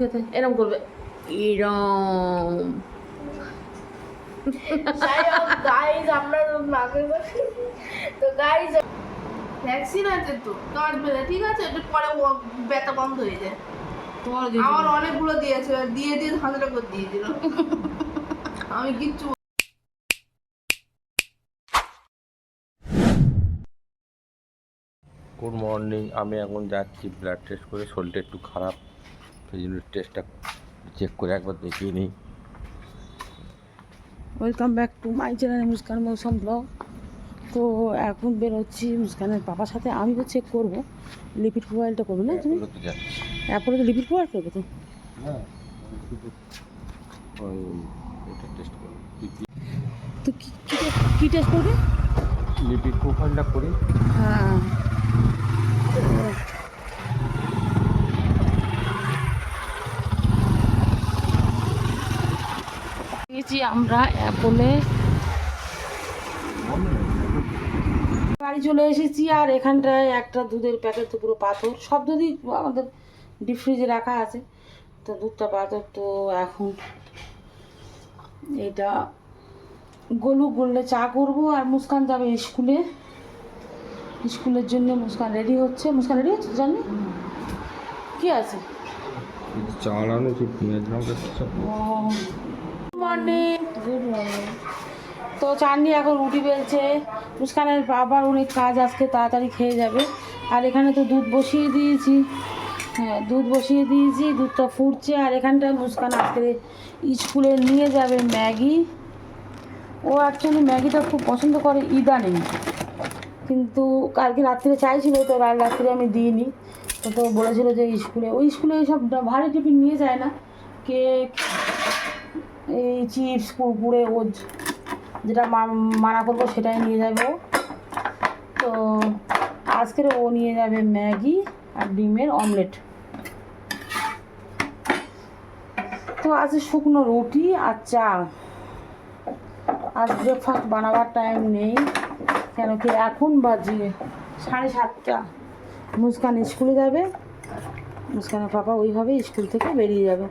খেতে এরম করবে। এরম। গাইজ আমরা মাকে তো গাইজ ভ্যাকসিন আছে তো ঠিক আছে একটু পরে ব্যথা বন্ধ হয়ে যায়। আমার অনেকগুলো দিয়েছে দিয়ে দিয়ে হাজারটা করে দিয়ে দিল। আমি কিচ্ছু গুড মর্নিং আমি এখন যাচ্ছি ব্লাড টেস্ট করে শরীরটা একটু খারাপ। সেই জন্য টেস্টটা চেক করে একবার দেখিয়ে নিই। Welcome back to my channel Muskan Mousum blog তো এখন বেরোচ্ছি মুস্কানের বাবার সাথে। আমিও চেক করব। লিপিড প্রোফাইলটা করবে না তুমি? তো অ্যাপোলো তো লিপিড প্রোফাইল করবে তো? হ্যাঁ তো কি কী টেস্ট করবে? লিপিড প্রোফাইলটা করি। হ্যাঁ। গেছি আমরা অ্যাপোলে বাড়ি চলে এসেছি আর এখানটায় একটা দুধের প্যাকেট তো পুরো পাথর। সব দুধই আমাদের ডিপ ফ্রিজে রাখা আছে। তো দুধটা পাথর তো এখন এটা গলু গললে চা করব আর মুস্কান যাবে স্কুলে। স্কুলের জন্য মুস্কান রেডি হচ্ছে। মুস্কান রেডি হচ্ছে? জানি। কি আছে? চালানো পেঁয়াজ লঙ্কা মর্নিং গুড মর্নিং তো চাঁদনি এখন রুটি বেলছে। মুস্কানের বাবার অনেক কাজ আজকে তাড়াতাড়ি খেয়ে যাবে। আর এখানে তো দুধ বসিয়ে দিয়েছি। হ্যাঁ দুধ বসিয়ে দিয়েছি দুধটা ফুটছে। আর এখানটায় মুস্কান আজকে স্কুলে নিয়ে যাবে ম্যাগি। ও অ্যাকচুয়ালি ম্যাগিটা খুব পছন্দ করে ইদানিং। কিন্তু কালকে রাত্রে চাইছিল তো কাল রাত্রে আমি দিইনি। তো তো বলেছিল যে স্কুলে ওই স্কুলে সব ভারী টিফিন নিয়ে যায় না। কেক এই চিপস, কুরকুরে ও যেটা মানা করব সেটাই নিয়ে যাবে তো আজকের ও নিয়ে যাবে ম্যাগি আর ডিমের অমলেট। তো আছে শুকনো রুটি আর চা আজ ব্রেকফাস্ট বানাবার টাইম নেই, কেন কি এখন বাজে সাড়ে সাতটা। মুস্কান স্কুলে যাবে। মুস্কানের পাপা ওইভাবে স্কুল থেকে বেরিয়ে যাবে।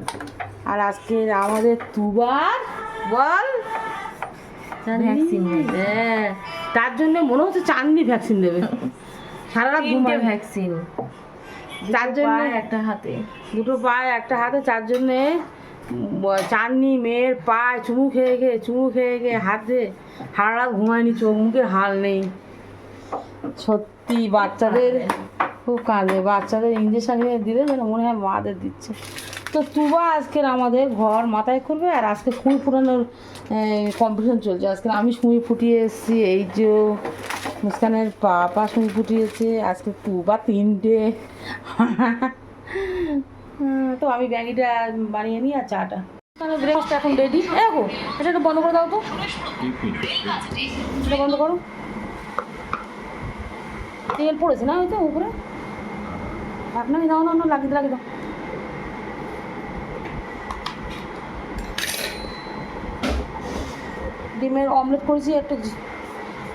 আর আজকে আমাদের তুবার বল ভ্যাকসিন হ্যাঁ তার জন্য মনে হচ্ছে চাঁদনি ভ্যাকসিন দেবে। সারা রাত ঘুমায় ভ্যাকসিন। তার জন্য একটা হাতে। দুটো পায়ে একটা হাতে চার জন্যে চাঁদনি মেয়ের পায়ে চুমু খেয়ে খেয়ে চুমু খেয়ে খেয়ে হাতে সারা রাত ঘুমায়নি চোখ মুখের হাল নেই। সত্যি বাচ্চাদের খুব কাঁদে। বাচ্চাদের ইঞ্জেকশন দিলে যেন মনে হয় মাদের দিচ্ছে। তো তুবা আজকের আমাদের ঘর মাথায় করবে আর আজকে সুই ফুটানোর কম্পিটিশন চলছে। আজকে আমি সুই ফুটিয়ে এসেছি এই যে মুস্কানের পাপা সুই ফুটিয়েছে আজকে তুবা তিনটে। তো আমি ব্যাগিটা বানিয়ে নিই আর চাটা। তাহলে ব্রেকফাস্ট এখন রেডি দেখো এটা একটু বন্ধ করে দাও তো। এটা বন্ধ করো। তেল পড়েছে না হয়তো উপরে? আপনার দাও না না লাগিয়ে লাগিয়ে দাও। ডিমের অমলেট করেছি, একটু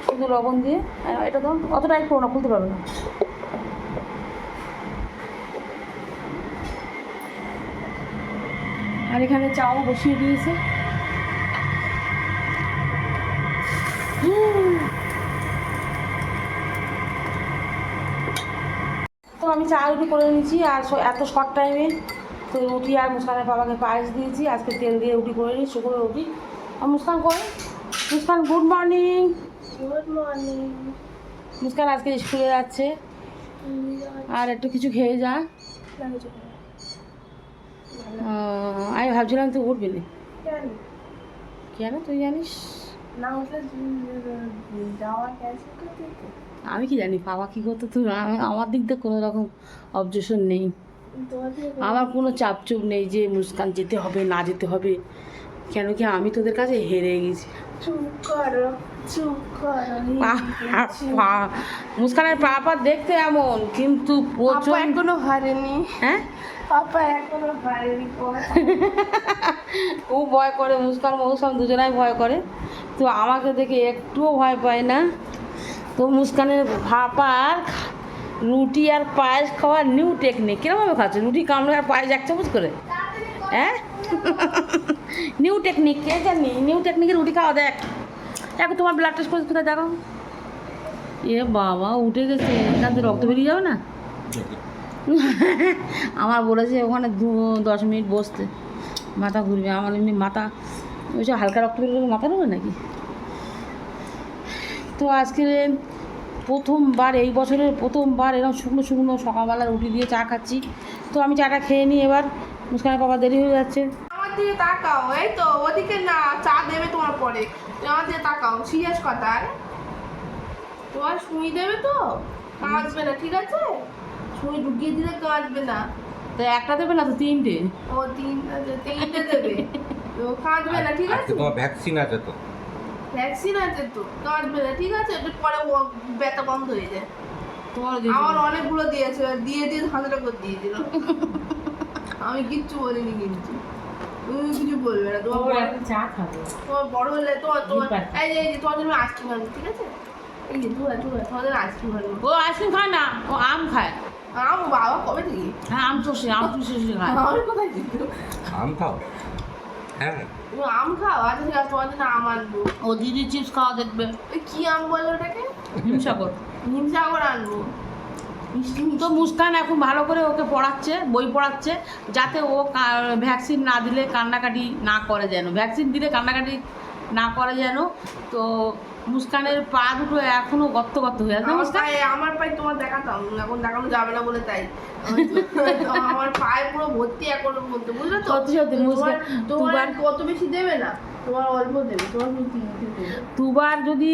শুধু লবণ দিয়ে। এটা দাও অতটা একটু না, খুলতে পারবে না। আর এখানে চাও বসিয়ে দিয়েছে। আমি চা রুটি করে নিয়েছি আর এত শর্ট টাইমে তো রুটি আর মুস্কানের বাবাকে পায়েস দিয়েছি। আজকে তেল দিয়ে রুটি করে নিই শুকনো রুটি। আর মুস্কান করে Muskan good morning good morning Muskan আজকে স্কুলে যাচ্ছে। আর একটু কিছু খেয়ে যা। আমি ভাবছিলাম তুই উঠবি না। কেন? তুই জানিস? না উঠলে যাওয়া ক্যান্সেল করতে আমি কি জানি বাবা কী করতো তুই আমার দিক দিয়ে কোনো রকম অবজেকশন নেই। আমার কোনো চাপচুপ নেই যে মুস্কান যেতে হবে না যেতে হবে। কেন কি আমি তোদের কাছে হেরে গেছি। মুস্কানের পাপা দেখতে এমন কিন্তু প্রচুর এখনও হারেনি। হ্যাঁ? পাপা এখনও হারেনি ও ভয় করে মুস্কান মৌসুম দুজনাই ভয় করে। তো আমাকে দেখে একটুও ভয় পায় না। তো মুস্কানের ভাপার রুটি আর পায়েস খাওয়ার নিউ টেকনিক কীরকমভাবে খাচ্ছে? রুটি কামড়ে আর পায়েস এক চামচ করে? হ্যাঁ? নিউ টেকনিক কে জানি? নিউ টেকনিকের রুটি খাওয়া দেখ। দেখো তোমার ব্লাড টেস্ট করে কোথায়? দেখো। এ বাবা, উঠে গেছে। এখান থেকে রক্ত বেরিয়ে যাবে না? আমার বলেছে ওখানে দু, দশ মিনিট বসতে। মাথা ঘুরবে। আমার এমনি মাথা ওই সব হালকা রক্ত বেরোলে মাথা নেবে নাকি? তো আজকে প্রথমবার এই বছরের প্রথমবার এরকম শুকনো শুকনো সকালবেলা রুটি দিয়ে চা খাচ্ছি। তো আমি চাটা খেয়ে নিই এবার। মুস্কানের বাবা দেরি হয়ে যাচ্ছে। আমার দিকে তাকাও এই তো ওদিকে না চা দেবে তোমার পরে। আমার দিকে তাকাও সিরিয়াস কথা তোমার দেবে তো? কাঁচবে না ঠিক আছে? ঢুকিয়ে দিলে কাঁচবে না। তো একটা দেবে না তো তিনটে? ও তিনটা তিনটে দেবে। তো না ঠিক আছে? তোমার ভ্যাকসিন আছে তো। ভ্যাকসিন আছে তো। না ঠিক আছে? একটু পরে ও ব্যথা বন্ধ হয়ে যায়। তোমার আমার অনেকগুলো দিয়েছে দিয়ে দিয়ে ধাঁধটা করে দিয়ে দিল। আমি কিচ্ছু বলিনি কিন্তু। তুমি কিছু বলবে না তোমার বড়- চা খাব। তোমার বড় হলে তোমার তোমার এই যে এই যে তোমার জন্য আইসক্রিম আনব ঠিক আছে? এই যে ধুয়া ধুয়া জন্য আইসক্রিম আনব। ও আইসক্রিম খায় না ও আম খায়। আম বাবা কবে থেকে? হ্যাঁ আম চষে আম চষে খায়। আমার কোথায় আম খাও? হ্যাঁ। তুমি আম খাও? আচ্ছা ঠিক আছে তোমার জন্য আম আনব। ও দিদি চিপস খাওয়া দেখবে। ওই কি আম বলে ওটাকে? হিমসাগর। হিমসাগর আনব। তো মুস্কান এখন ভালো করে ওকে পড়াচ্ছে বই পড়াচ্ছে যাতে ও ভ্যাকসিন না দিলে কান্নাকাটি না করে যেন। ভ্যাকসিন দিলে কান্নাকাটি না করে যেন। তো মুস্কানের পা দুটো এখনও গর্ত গর্ত হয়ে আছে মুস্কান? পায়ে আমার পায়ে তোমার দেখাতাম এখন দেখানো যাবে না বলে তাই। আমার পায়ে পুরো ভর্তি এখন মধ্যে বুঝলে তো? সত্যি সত্যি মুস্কান তোমার কত বেশি দেবে না? তোমার অল্প দেবে তোমার দুবার যদি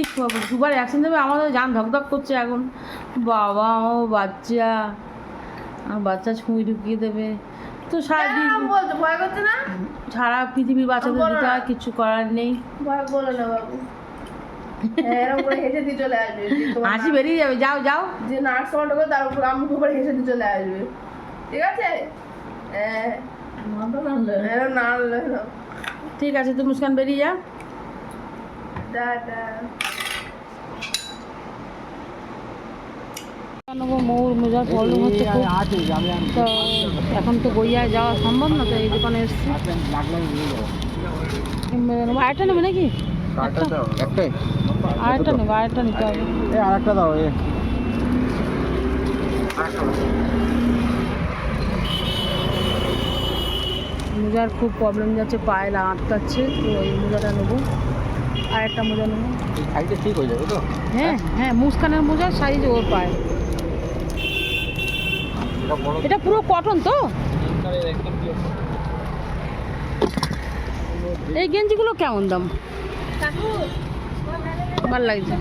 দুবার ভ্যাকসিন দেবে আমাদের জান ধকধক করছে এখন। বাবা ও বাচ্চা। বাচ্চা ছুঁই ঢুকিয়ে দেবে। তো সারাদিন বলতে ভয় করছে না? সারা পৃথিবীর বাচ্চাদের দিতে না। কিছু করার নেই। ভয় বলো না বাবু। এরকম করে হেসে দিয়ে চলে আসবে। হাসি বেরিয়ে যাবে যাও যাও। যে নার্স কমান্ড করে তার উপর আমার উপরে হেসে দিয়ে চলে আসবে। ঠিক আছে? হ্যাঁ। না। ঠিক আছে তুমি মুস্কান বেরিয়ে যাও মৌর মোজার প্রবলেম হচ্ছে তো এখন তো বইয়ায় যাওয়া সম্ভব না তো এই দোকানে এসছি। নেবে নাকি? একটাই আরেকটা নেব আরেকটা নিতে হবে। এই আরেকটা দাও এ। মোজার খুব প্রবলেম যাচ্ছে পায়ে আটকাচ্ছে তো এই মোজাটা নেব। আরেকটা মোজা নেব। ঠিক হয়ে যাবে তো? হ্যাঁ হ্যাঁ মুস্কানের মোজার সাইজ ওর পায়ে। এটা পুরো কটন তো? এই গেঞ্জিগুলো কেমন দাম? ভালো লাগছে।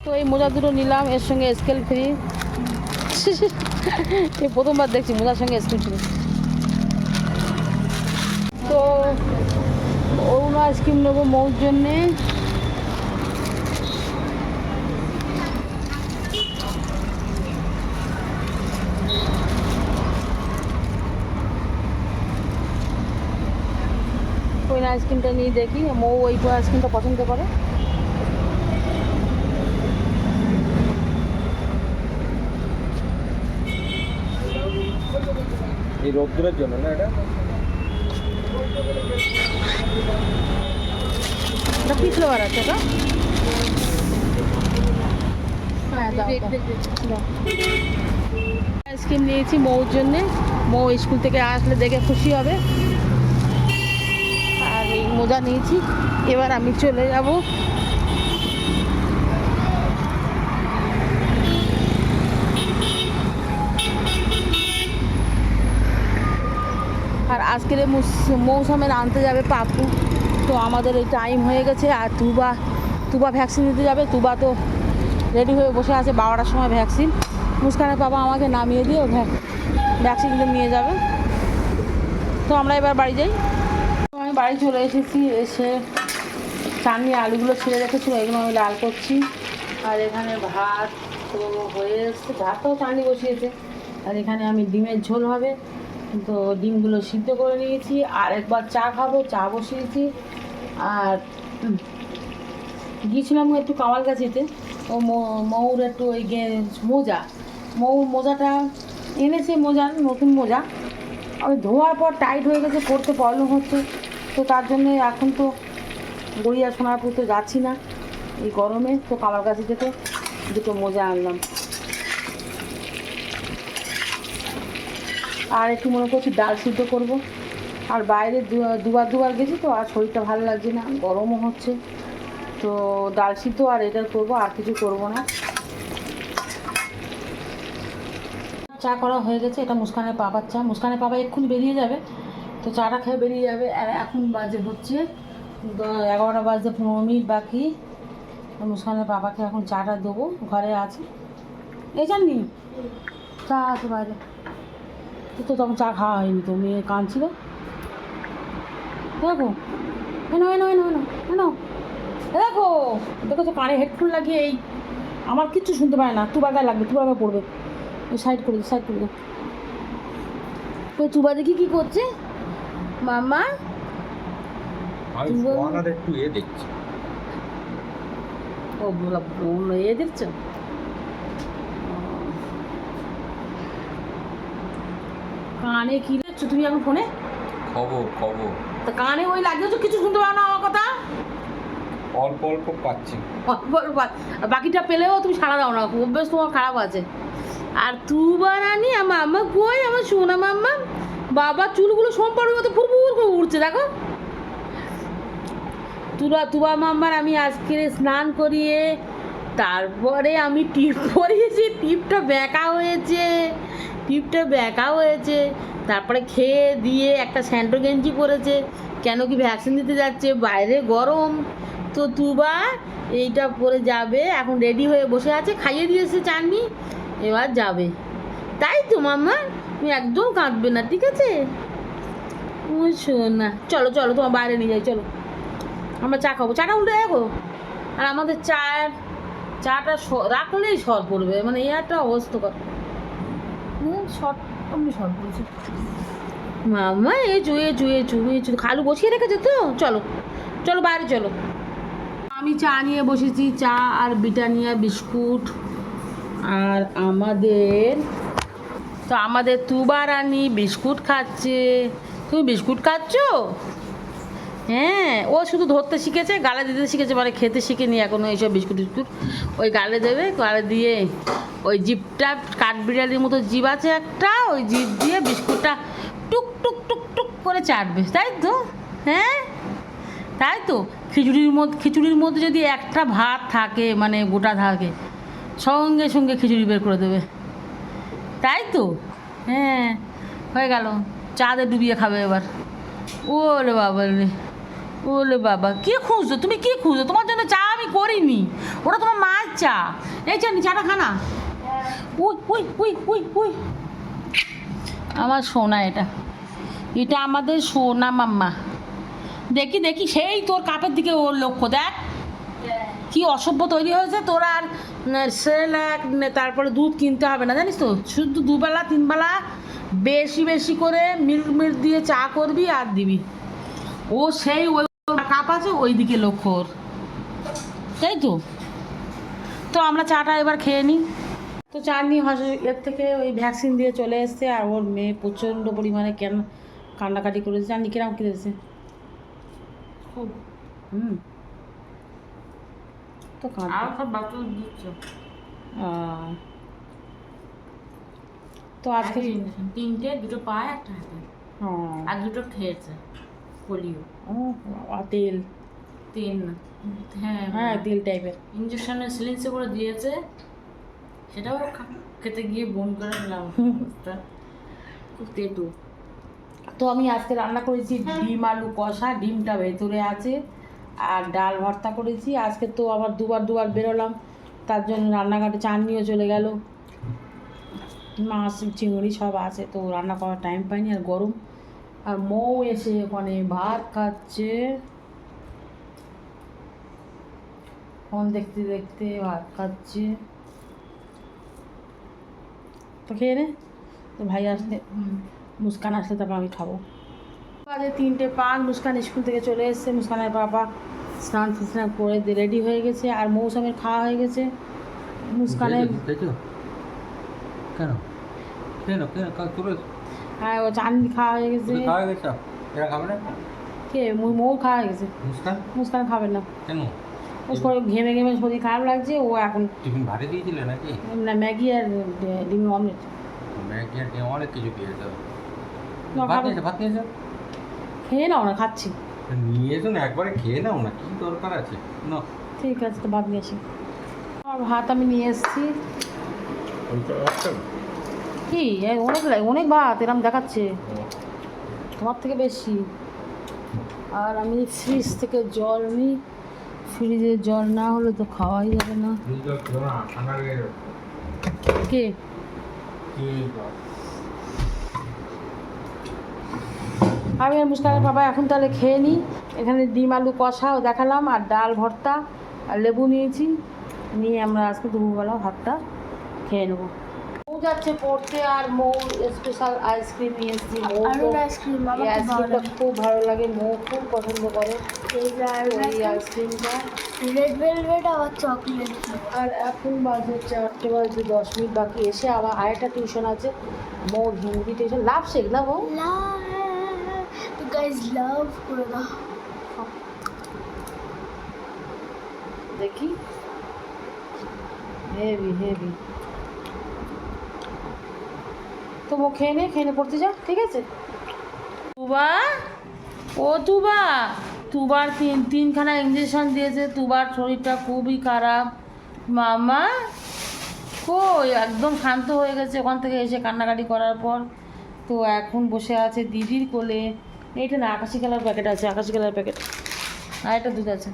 তো এই মোজা দুটো নিলাম, এর সঙ্গে স্কেল ফ্রি প্রথমবার দেখছি মোজার সঙ্গে স্কেল ফ্রি তো অরুণা আইসক্রিম নেব মৌর জন্যে। আইসক্রিমটা নিয়ে দেখি মৌ ওই আইসক্রিমটা পছন্দ করে। এই রোদ্দুরের জন্য না এটা? এটা কি ফ্লেভার আছে এটা? হ্যাঁ। আইসক্রিম নিয়েছি মৌর জন্যে। মৌ স্কুল থেকে আসলে দেখে খুশি হবে। মোজা নিয়েছি। এবার আমি চলে যাব। আর আজকের মুস- মৌসুমের আনতে যাবে পাপু। তো আমাদের এই টাইম হয়ে গেছে, আর তুবা তুবা ভ্যাকসিন দিতে যাবে। তুবা তো রেডি হয়ে বসে আছে, বারোটার সময় ভ্যাকসিন মুস্কানের বাবা আমাকে নামিয়ে দিয়ে ভ্যাকসিন নিয়ে যাবে। তো আমরা এবার বাড়ি যাই। আমি বাড়ি চলে এসেছি, এসে চাটনি আলুগুলো ছেড়ে রেখেছিল, এগুলো আমি লাল করছি। আর এখানে ভাত তো হয়ে এসছে ভাতটাও চাটনি বসিয়েছে। আর এখানে আমি ডিমের ঝোল হবে, তো ডিমগুলো সিদ্ধ করে নিয়েছি, আর একবার চা খাব, চা বসিয়েছি। আর গিয়েছিলাম একটু কামাল গাছিতে, ও মৌর একটু ওই মোজা। মৌ, মোজাটা এনেছে মোজা নতুন মোজা। ওই ধোয়ার পর টাইট হয়ে গেছে, পড়তে প্রবলেম হচ্ছে। তো তার জন্য এখন তো গড়িয়া সোনারপুর তো যাচ্ছি না। এই গরমে তো কামার কাছে থেকে দুটো মোজা আনলাম। আর একটু মনে করছি ডাল সিদ্ধ করব। আর বাইরে দুবার দুবার গেছি তো, আর শরীরটা ভালো লাগছে না, গরমও হচ্ছে। তো ডাল সিদ্ধ আর এটা করব, আর কিছু করব না। চা করা হয়ে গেছে, এটা মুস্কানের পাপার চা। মুস্কানের পাপা এক্ষুনি বেরিয়ে যাবে। তো চাটা খেয়ে বেরিয়ে যাবে। আর এখন বাজে হচ্ছে দ- এগারোটা বাজতে পনেরো মিনিট বাকি। মুস্কানের বাবাকে এখন চাটা দেবো, ঘরে আছে। এই জাননি? চা আছে বাইরে। তো তো তখন চা খাওয়া হয়নি তো, মেয়ে কাঁদছিল। দেখো এনো এনো এনো এনো এনো দেখো দেখো তো কানে হেডফোন লাগিয়ে এই, আমার কিচ্ছু শুনতে পারে না, তুবার গায়ে লাগবে, তুবার গায়ে পড়বে। সাইড করে সাইড করে ওই তুবা দেখি কী করছে? মামা? আমি ফোয়ারার একটু এ দেখছি। ও বলা এ দেখছ? কানে কি দেখছ তুমি এখন ফোনে? খবর খবর। তা কানে ওই লাগিয়েছো কিছু শুনতে পারো না আমার কথা? অল্প অল্প পাচ্ছি। অল্প অল্প বাকিটা পেলেও তুমি সারা দাও না অভ্যেস তোমার খারাপ আছে। আর তুবা বানানি আমার আম্মা কই? আমার সোনা মাম্মা বাবা, চুলগুলো সোমবারের মতো ফুর ফুর করে উঠছে দেখো। তুবা তুবা মাম্মার আমি আজকে স্নান করিয়ে, তারপরে আমি টিপ পরিয়েছি, টিপটা বেঁকা হয়েছে, টিপটা বেঁকা হয়েছে। তারপরে খেয়ে দিয়ে একটা স্যান্টো গেঞ্জি পরেছে, কেন কি ভ্যাকসিন দিতে যাচ্ছে, বাইরে গরম। তো তুবা, এইটা পরে যাবে, এখন রেডি হয়ে বসে আছে, খাইয়ে দিয়েছে চাননি, এবার যাবে। তাই তো মাম্মা। তুমি একদম কাঁদবে না, ঠিক আছে? না, চলো চলো, তোমার বাইরে নিয়ে যাই, চলো। আমরা চা খাব। চাটা উল্টে দেখো। আর আমাদের চায়ের, চাটা রাখলেই সর পড়বে। মানে এই একটা অবস্থা শর্ট এমনি শর্ট পড়েছে। মামা, এ চুয়ে চুয়ে চুয়ে চুয়ে খালু বসিয়ে রেখেছে তো? চলো চলো, বাইরে চলো। আমি চা নিয়ে বসেছি, চা আর বিটানিয়া বিস্কুট। আর আমাদের তো আমাদের তুবা রানী বিস্কুট খাচ্ছে। তুমি বিস্কুট খাচ্ছো? হ্যাঁ ও শুধু ধরতে শিখেছে, গালে দিতে শিখেছে মানে খেতে শিখেনি এখনও এইসব বিস্কুট টিস্কুট। ওই গালে দেবে, গালে দিয়ে ওই জিপটা কাঠবিড়ালির মতো জিপ আছে একটা, ওই জিপ দিয়ে বিস্কুটটা টুক টুক টুক টুক করে চাটবে, তাই তো? হ্যাঁ? তাই তো? খিচুড়ির মধ্যে খিচুড়ির মধ্যে যদি একটা ভাত থাকে মানে গোটা থাকে, সঙ্গে সঙ্গে খিচুড়ি বের করে দেবে। তাই তো? হ্যাঁ হয়ে গেল। চাঁদে ডুবিয়ে খাবে এবার। ওলে বাবা রে, ওলে বাবা। কে খুঁজছো? তুমি কি খুঁজছো? তোমার জন্য চা আমি করিনি। ওটা তোমার মায়ের চা। এই চা চানি, চাটা খানা উই উই উই উই উই। আমার সোনা এটা। এটা আমাদের সোনা মাম্মা। দেখি দেখি, সেই তোর কাপের দিকে ওর লক্ষ্য। দেখ। কি অসভ্য তৈরি হয়েছে? তোর আর সেরেলাক তারপরে দুধ কিনতে হবে না জানিস তো? শুধু দুবেলা তিনবেলা বেশি বেশি করে মিল্ক মিল্ক দিয়ে চা করবি আর দিবি। ও সেই ওই কাপ আছে ওই দিকে লক্ষ্য ওর। তাই তো? তো আমরা চাটা এবার খেয়ে নিই। তো চাটনি হস এর থেকে ওই ভ্যাকসিন দিয়ে চলে এসছে আর ওর মেয়ে প্রচণ্ড পরিমাণে কেন কান্নাকাটি করেছে চাটনি কিরম কিনেছে খুব। হুম। তো তো আজকে তিনটে দুটো পায় একটা হাতে। আর দুটো খেয়েছে পোলিও। ও বাবা, তেল। না হ্যাঁ। হ্যাঁ তেল টাইপের ইঞ্জেকশনের সিলিন্সে করে দিয়েছে সেটাও খেতে গিয়ে বন করে ফেলাম খুব তেটু তো আমি আজকে রান্না করেছি ডিম আলু কষা ডিমটা ভেতরে আছে। আর ডাল ভর্তা করেছি। আজকে তো আবার দুবার দুবার বেরোলাম। তার জন্য রান্নাঘাটে চাটনিও চলে গেল। মাছ, চিংড়ি সব আছে, তো রান্না করার টাইম পাইনি আর গরম। আর মৌ এসে ওখানে ভাত খাচ্ছে। ফোন দেখতে দেখতে ভাত খাচ্ছে। তো খেয়ে নে। তো ভাই আসলে, মুস্কান আসলে তারপর আমি খাব। বাজে তিনটে পাঁচ মুস্কান স্কুল থেকে চলে এসেছে। মুস্কানের বাবা স্নান ফিস্নান করে রেডি হয়ে গেছে আর মৌসুমের খাওয়া হয়ে গেছে। মুস্কানের কেন? কেন কেন হ্যাঁ ও খাওয়া হয়ে গেছে। খাওয়া গেছ? খাবে না? কে? মৌ খাওয়া হয়ে গেছে। মুস্কান? মুস্কান খাবে না। কেন? ও শরীর ঘেমে ঘেমে শরীর খারাপ লাগছে ও এখন টিফিন ভারী দিয়েছিলে নাকি? না ম্যাগি আর ডে- ডিমের অমলেট। ম্যাগি আর ডিম অনেক কিছু খেয়েছো ভাত। ভাত নিয়েছো? খেয়ে নাও না খাচ্ছি। নিয়ে এসো না একবারে খেয়ে নাও না কি দরকার আছে? না। ঠিক আছে তো ভাত নিয়ে আসি আমার ভাত আমি নিয়ে এসেছি। কি? অনেক অনেক ভাত এরম দেখাচ্ছে। তোমার থেকে বেশি। আর আমি ফ্রিজ থেকে জল নিই। ফ্রিজে জল না হলে তো খাওয়াই যাবে না। কে? আমি আর মুস্কানের বাবা এখন তাহলে খেয়ে নিই। এখানে ডিম আলু কষাও দেখালাম আর ডাল ভর্তা আর লেবু নিয়েছি। নিয়ে আমরা আজকে দুপুরবেলা ভাতটা খেয়ে নেব। মৌ যাচ্ছে পড়তে আর মৌ স্পেশাল আইসক্রিম নিয়ে এসেছি। মৌ আইসক্রিম আইসক্রিমটা খুব ভালো লাগে। মৌ খুব পছন্দ করে। এই আইসক্রিমটা রেড ভেলভেট আবার চকলেট আর এখন বাজে চারটে বাজে দশ মিনিট বাকি এসে আবার আরেকটা টিউশন আছে মৌ হিন্দি টিউশন লাভ শেখ না মৌ তো গাইজ লাভ করে দাও দেখি হেভি হেভি তো ও খেয়ে নে খেয়ে নে পড়তে যা ঠিক আছে? তুবা? ও তুবা? তুবার তিন তিনখানা ইঞ্জেকশন দিয়েছে তুবার শরীরটা খুবই খারাপ। মামা? কই? একদম শান্ত হয়ে গেছে ওখান থেকে এসে কান্নাকাটি করার পর। তো এখন বসে আছে দিদির কোলে। এইটা না, আকাশি কালার প্যাকেট আছে, আকাশি কালার প্যাকেট আর একটা দুধ আছে।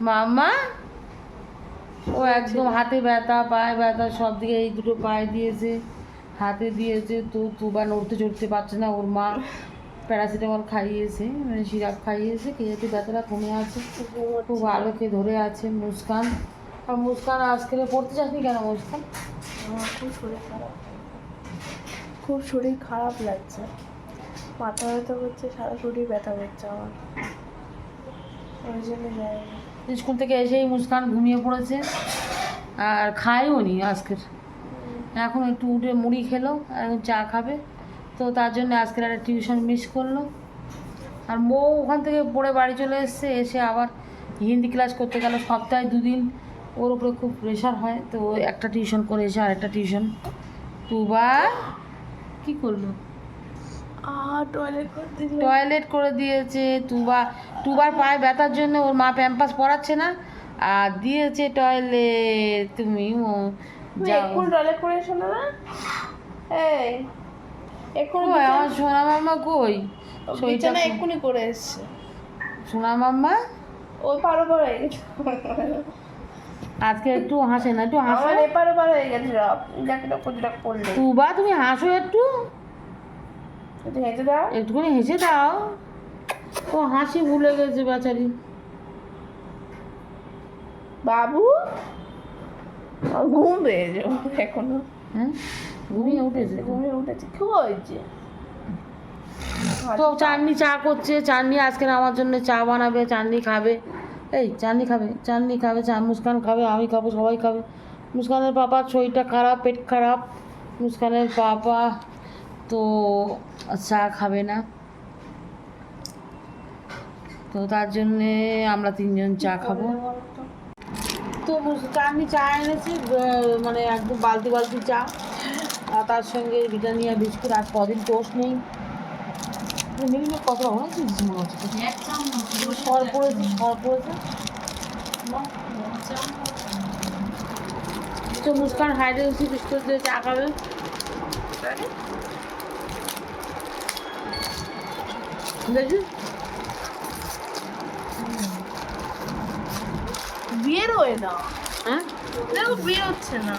মামা ও একদম হাতে ব্যথা, পায়ে ব্যথা, সব দিকে এই দুটো পায়ে দিয়েছে, হাতে দিয়েছে, তো তুবা নড়তে চড়তে পারছে না ওর মা। প্যারাসিটামল খাইয়েছে মানে সিরাপ খাইয়েছে একটু ব্যথাটা কমে আছে। খুব আলোকে ধরে আছে মুস্কান। আর মুস্কান আজকে পড়তে যাসনি কেন মুস্কান? খুব শরীর খারাপ। খুব শরীর খারাপ লাগছে। মাথা ব্যথা করছে সারা শরীর ব্যথা করছে আমার। ওই জন্য যাই স্কুল থেকে এসেই মুস্কান ঘুমিয়ে পড়েছে আর খায়ও নি আজকের। এখন একটু উঠে মুড়ি খেলো আর চা খাবে। তো তার জন্য আজকের একটা টিউশন মিস করল। আর মৌ ওখান থেকে পড়ে বাড়ি চলে এসছে এসে আবার হিন্দি ক্লাস করতে গেল সপ্তাহে দুদিন। ওর উপরে খুব প্রেশার হয় তো একটা টিউশন করে এসে আরেকটা টিউশন। তুবা কি করল? টয়লেট করে দিয়েছে তুবা তুবার পায়ে ব্যথার জন্য ওর মা প্যাম্পাস পরাচ্ছে না। আর দিয়েছে টয়লেট তুমি টয়লেট করে এসো না এই এক্ষুনি কই আমার সোনা মাম্মা কই? বিছানা এক্ষুনি করে এসছে। সোনা মাম্মা? ওই পারো পার হয়ে গেছে। আজকে একটু হাসে না একটু হাসো। আমার এপারো পার হয়ে গেছে করলে। তুবা তুমি হাসো একটু। একটু হেঁটে দাও। একটুখানি হেসে দাও। ও হাসি ভুলে গেছে বেচারি। বাবু? ঘুম পেয়েছে এখনও। হ্যাঁ? ঘুমিয়ে উঠেছে ঘুমিয়ে উঠেছে কি হয়েছে তো চাটনি চা করছে চাটনি আজকে আমার জন্য চা বানাবে চাটনি খাবে। এই চাটনি খাবে চাটনি খাবে চা মুস্কান খাবে আমি খাব সবাই খাবে। মুস্কানের পাপার শরীরটা খারাপ পেট খারাপ। মুস্কানের পাপা তো চা খাবে না। তো তার জন্যে আমরা তিনজন চা খাব। তো? চাটনি চা এনেছি মানে একদম বালতি বালতি চা। আর তার সঙ্গে ব্রিটানিয়া বিস্কুট আর কদিন টোস্ট নেই। মিনিমাম কত অনেক জিনিস মনে হচ্ছে তো। সর পড়েছে সর পড়েছে। তো মুস্কান হাইড্রোসি বিস্কুট দিয়ে চা খাবে। দেখি বিয়ের হয়ে? না হ্যাঁ দেখো বিয়ে হচ্ছে না।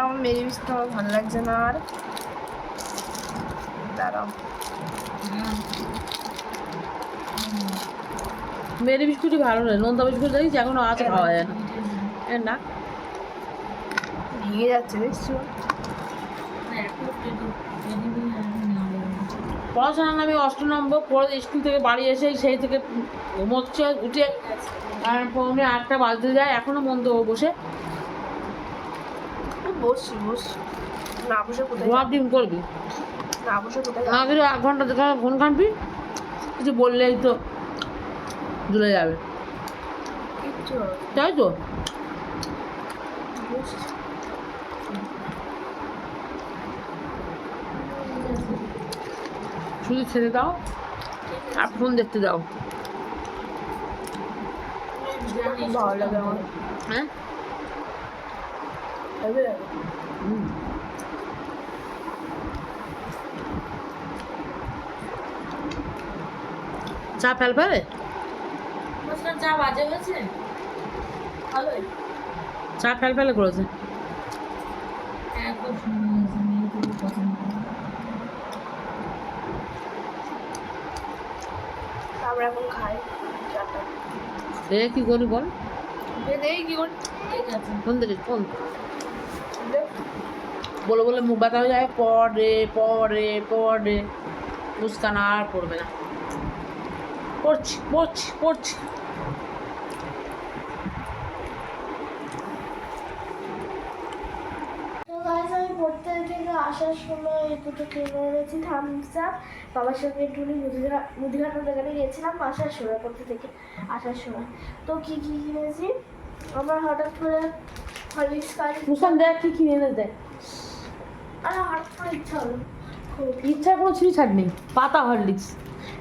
আমার মেরি বিস্কুট আমার ভালো লাগছে না আর। দাঁড়াও। মেরি বিস্কুটই ভালো নয় নোনতা বিস্কুট দেখিস এখনও আছে খাওয়া যায় না। না? ভেঙে যাচ্ছে দেখছ? পড়াশোনা নামে অষ্ট নম্বর পরে স্কুল থেকে বাড়ি এসে সেই থেকে ঘুমোচ্ছে উঠে আর পৌনে আটটা বাজতে যায় এখনও মন্দ ও বসে। বসছি বসছি। না বসে কোথায় ডিম করবি? না বসে কোথায় না কিন্তু এক ঘণ্টা দেখা ফোন কানবি কিছু বললেই তো দূরে যাবে। তাই তো বসছি শুধু ছেড়ে দাও আর ফোন দেখতে দাও। ভালো লাগে আমার হ্যাঁ। চা ফেল মুস্কান চা বাজে হয়েছে চা ফেল ফেলে করেছে। হ্যাঁ পছন্দ করে আমরা এখন খাই। চাটা এ কি করি বল। এই কি করি ফোন দেখি ফোন। বলে বলে মুখ ব্যথা হয়ে যায়। পরে পরে পরে মুস্কান আর পড়বে না। পড়ছি পড়ছি পড়ছি তো গাইজ আমি পড়তে থেকে আসার সময় দুটো কিনে এনেছি থামস আপ বাবার সঙ্গে একটু মুদিঘাট মুদিঘাটের দোকানে গিয়েছিলাম আসার সময় পড়তে থেকে আসার সময়। তো কী কী কিনেছি? আমার হঠাৎ করে হরলিক্স কাজ মুসান দেখ কি কিনে এনে দেখ। আর হঠাৎ করে ইচ্ছা হলো। খুব ইচ্ছা কোনো ছিঁড়ি ছাড় নেই পাতা হরলিক্স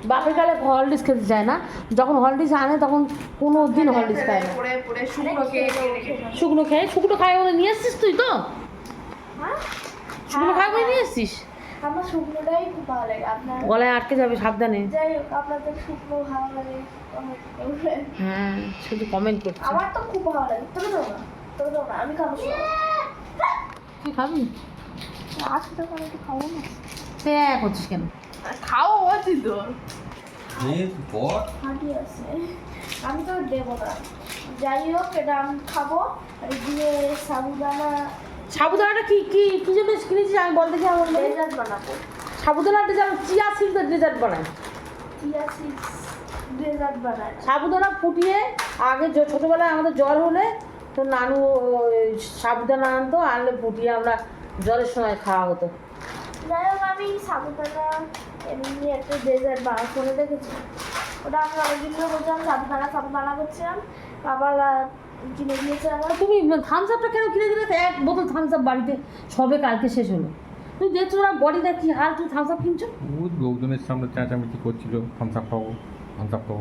বাপের কালে হরলিক্স খেতে চায় না যখন হরলিক্স আনে তখন কোনো দিন হরলিক্স খায় না। পরে পরে শুকনো খেয়ে। শুকনো খেয়ে শুকনো খায় বলে নিয়ে এসছিস তুই তো? হ্যাঁ? শুকনো খায় বলে নিয়ে এসছিস? আমার শুকনোটাই খুব ভালো লাগে আপনার গলায় আটকে যাবে সাবধানে। যাই হোক আপনাদের শুকনো ভালো লাগে হ্যাঁ শুধু কমেন্ট করছি। আমার তো খুব ভালো লাগে তবে তো না তবে তো না আমি খাব কি খাবি? আজকে তো কোনো একটু খাব না। হ্যাঁ করছিস কেন? খাও বলছি তো। হাঁটি আছে। আমি তো দেবো না। যাই হোক এটা আমি খাব। আর দিয়ে সাবুদানা সাবুদানাটা কি কি কি জন্য কিনেছিস? আমি বল দেখি আমার ডেজার্ট বানাবো। সাবুদানাটা যেন চিয়া সিল্কের ডেজার্ট বানায়। চিয়া সিডস ডেজার্ট বানায়। সাবুদানা ফুটিয়ে আগে য- ছোটোবেলায় আমাদের জ্বর হলে তো নানু সাবুদানা আনতো আনলে ফুটিয়ে আমরা জ্বরের সময় খাওয়া হতো। যাই হোক আমি সাবুদানা এমনি একটা ডেজার্ট বানা করে দেখেছি। ওটা আমি অনেকদিন ধরে বলছিলাম সাবুদানা সাবুদানা করছিলাম। বাবা কিনে দিয়েছে আমার তুমি থামস আপটা কেন কিনে দিলে? তো এক বোতল থামস আপ বাড়িতে সবে কালকে শেষ হলো। তুই দেখছ না বডিটা কি হাল তুই থামস আপ কিনছো? ও গৌতমের সামনে চেঁচামেচি করছিল থামস আপ খাব থামস আপ খাব।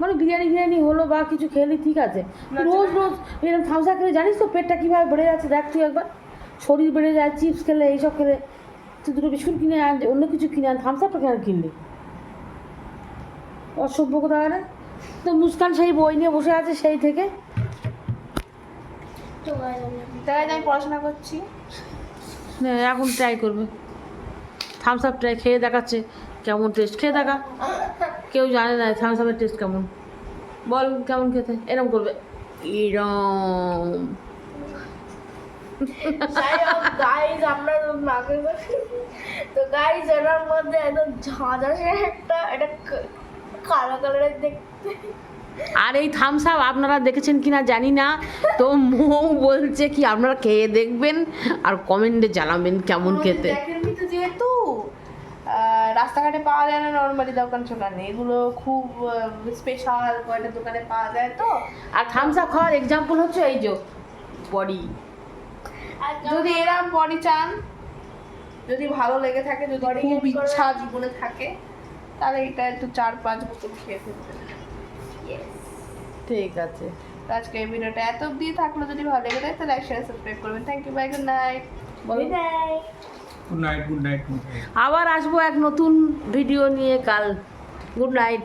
মানে বিরিয়ানি ফিরিয়ানি হলো বা কিছু খেলি ঠিক আছে। রোজ রোজ এরকম থামস আপ খেলে জানিস তো পেটটা কীভাবে বেড়ে যাচ্ছে? দেখ তুই একবার। শরীর বেড়ে যায় চিপস খেলে এইসব খেলে। তুই দুটো বিস্কুট কিনে আন অন্য কিছু কিনে আন থামস আপটা কেন কিনলি? অসভ্য কোথায় না? তো মুস্কান সেই বই নিয়ে বসে আছে সেই থেকে। আমি পড়াশোনা করছি। এখন ট্রাই করবে। থামস আপ ট্রাই খেয়ে দেখাচ্ছে কেমন টেস্ট খেয়ে দেখা। কেউ জানে না থামস আপের টেস্ট কেমন। বল কেমন খেতে। এরম করবে। এরম। গাইজ আমরা মাকে তো গাইজ এটার মধ্যে একদম ঝাঁঝ আসে একটা এটা কালো কালারের দেখতে। আর এই থামস আপ আপনারা দেখেছেন কিনা জানি না। তো মৌ বলছে কি আপনারা খেয়ে দেখবেন? আর কমেন্টে জানাবেন কেমন খেতে। দেখেননি তো যেহেতু রাস্তাঘাটে পাওয়া যায় না নর্মালি দোকান ছোকানে এগুলো খুব স্পেশাল কয়টা দোকানে পাওয়া যায় তো। আর থামস আপ খাওয়ার এক্সাম্পল হচ্ছে এই যে বডি। যদি এরম বডি চান যদি ভালো লেগে থাকে যদি খুব ইচ্ছা জীবনে থাকে তাহলে এটা একটু চার পাঁচ বোতল খেয়ে ফেলতে ঠিক আছে। তো আজকে এই ভিডিওটা এত অব্দি থাকল যদি ভালো লেগে থাকে তাহলে একসাথে সাবস্ক্রাইব করবেন। Thank you bye good night good night good night good night আবার আসব এক নতুন ভিডিও নিয়ে কাল। Good night